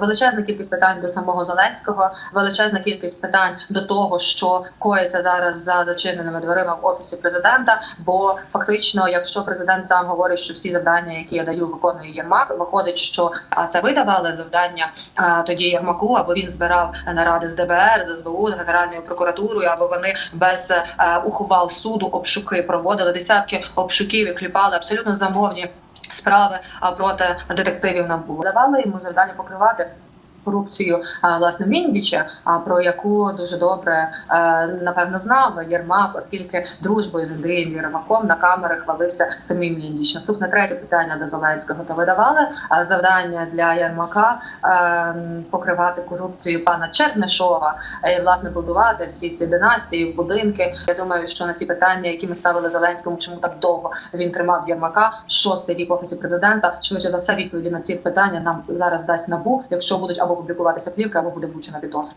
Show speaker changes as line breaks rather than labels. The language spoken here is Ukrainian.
Величезна кількість питань до самого Зеленського, величезна кількість питань до того, що коїться зараз за зачиненими дверима в офісі президента. Бо фактично, якщо президент сам говорить, що всі завдання, які я даю, виконує Єрмак, виходить, що а це ви давали завдання а, тоді Єрмаку, або він збирав наради з ДБР, з СБУ, з Генеральною прокуратурою, або вони без е, ухвал суду обшуки проводили десятки обшуків і кліпали абсолютно замовні справи проти детективів НАБУ. Давали йому завдання покривати. Корупцію власне Мінбіча, про яку дуже добре е, напевно знав Єрмак, оскільки дружбою з Андрієм Єрмаком на камери хвалився самим Мінбіч. Наступне третє питання до Зеленського. То видавали завдання для Єрмака е, покривати корупцію пана Чернишова і власне будувати всі ці династії, будинки. Я думаю, що на ці питання, які ми ставили Зеленському, чому так довго він тримав Єрмака, шостий рік в офісі президента. Швидше за все, відповіді на ці питання нам зараз дасть набу, якщо будуть або публікуватися плівка, або буде влучена підозра.